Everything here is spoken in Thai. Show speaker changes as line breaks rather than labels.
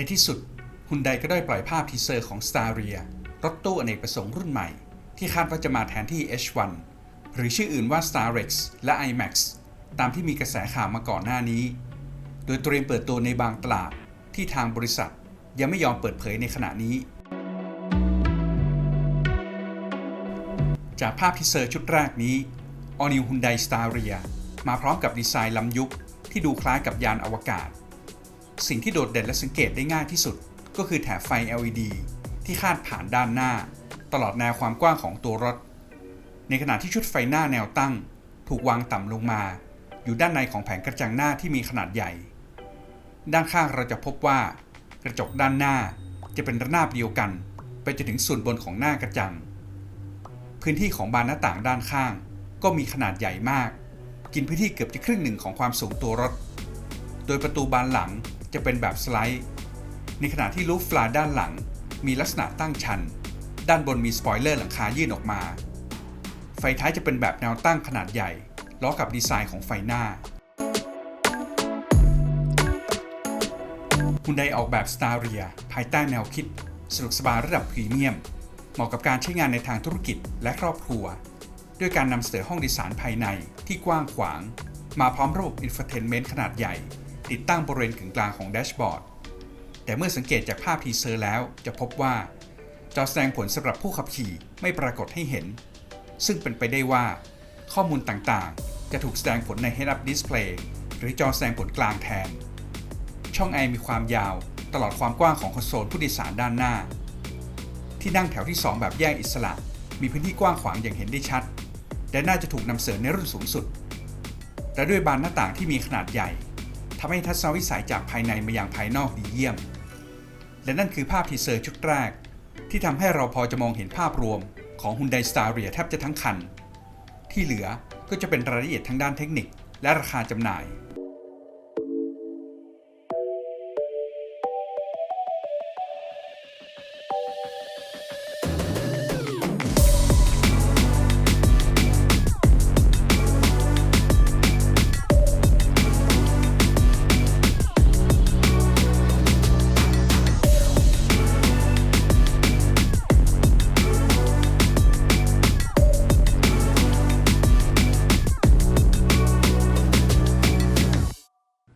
ในที่สุดฮุนไดก็ได้ปล่อยภาพทีเซอร์ของ s t a r i a รถตู้อเนกประสงค์รุ่นใหม่ ที่คาดว่าจะมาแทนที่ H1 หรือชื่ออื่นว่า Starex และ IMAX ตามที่มีกระแสข่าวมาก่อนหน้านี้ โดยเตรียมเปิดตัวในบางตลาดที่ทางบริษัทยังไม่ยอมเปิดเผยในขณะนี้ จากภาพทีเซอร์ชุดแรกนี้ All New Hyundai Staria มาพร้อมกับดีไซน์ล้ำยุคที่ดูคล้ายกับยานอวกาศ สิ่งที่โดดเด่นและสังเกตได้ง่ายที่สุด ก็คือแถบไฟ LED ที่คาดผ่านด้านหน้า ตลอดแนวความกว้างของตัวรถ ในขณะที่ชุดไฟหน้าแนวตั้ง ถูกวางต่ำลงมา อยู่ด้านในของแผงกระจังหน้าที่มีขนาดใหญ่ ด้านข้างเราจะพบว่า กระจกด้านหน้าจะเป็นระนาบเดียวกัน ไปจนถึงส่วนบนของหน้ากระจัง พื้นที่ของบานหน้าต่างด้านข้าง ก็มีขนาดใหญ่มาก กินพื้นที่เกือบจะครึ่งหนึ่งของความสูงตัวรถ โดยประตูบานหลัง จะเป็นแบบสไลด์ ในขณะที่ลูฟฟลาด้านหลัง มีลักษณะตั้งชัน ด้านบนมีสปอยเลอร์หลังคายื่นออกมา ไฟท้ายจะเป็นแบบแนวตั้งขนาดใหญ่ล้อกับดีไซน์ของไฟหน้าคุณไดออกแบบ s t a r i a ภายใต้แนวคิดสะดวกสบายระดับพรีเมียม เหมาะกับการใช้งานในทางธุรกิจและครอบครัว ด้วยการนำเสนอห้องโดยสารภายในที่กว้างขวาง มาพร้อมระบบอินฟ o เทนเมนต์ขนาดใหญ่ ติดตั้งบริเวณกึ่งกลางของแดชบอร์ด แต่เมื่อสังเกตจากภาพทีเซอร์แล้วจะพบว่า จอแสดงผลสำหรับผู้ขับขี่ไม่ปรากฏให้เห็น ซึ่งเป็นไปได้ว่า ข้อมูลต่างๆ จะถูกแสดงผลใน Head Up Display หรือจอแสดงผลกลางแทน ช่องไอมีความยาวตลอดความกว้างของคอนโซลผู้โดยสารด้านหน้า ที่นั่งแถวที่ 2 แบบแยกอิสระ มีพื้นที่กว้างขวางอย่างเห็นได้ชัด และน่าจะถูกนำเสนอในรุ่นสูงสุด และด้วยบานหน้าต่างที่มีขนาดใหญ่ ทำให้ทัศนวิสัยจากภายในมายังภายนอกดีเยี่ยม และนั่นคือภาพทีเซอร์ชุดแรก ที่ทำให้เราพอจะมองเห็นภาพรวมของ Hyundai Staria แทบจะทั้งคัน ที่เหลือก็จะเป็นรายละเอียดทางด้านเทคนิคและราคาจำหน่าย